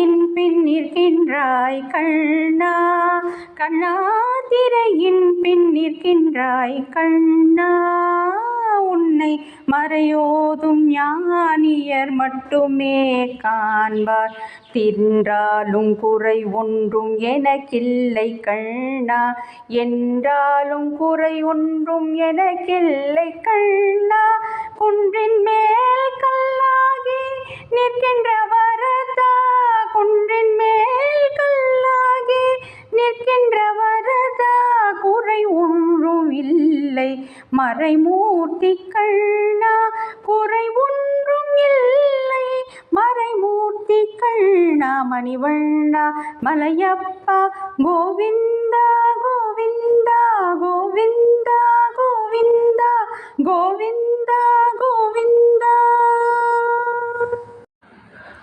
திரையின் பின் நிற்கின்றாய் கண்ணா. கண்ணா திரையின் பின் நிற்கின்றாய் கண்ணா. உன்னை மறையோதும் ஞானியர் மட்டுமே காண்பார். தின்றாலும் குறை ஒன்றும் எனக்கில்லை கண்ணா. என்றாலும் குறை ஒன்றும் எனக்கில்லை கண்ணா. குன்றின் மேல் மறைமூர்த்தி கண்ணா குறை ஒன்றும் இல்லை. மறைமூர்த்தி கண்ணா மணிவண்ணா மலையப்பா கோவிந்தா கோவிந்தா கோவிந்தா கோவிந்தா கோவிந்தா கோவிந்தா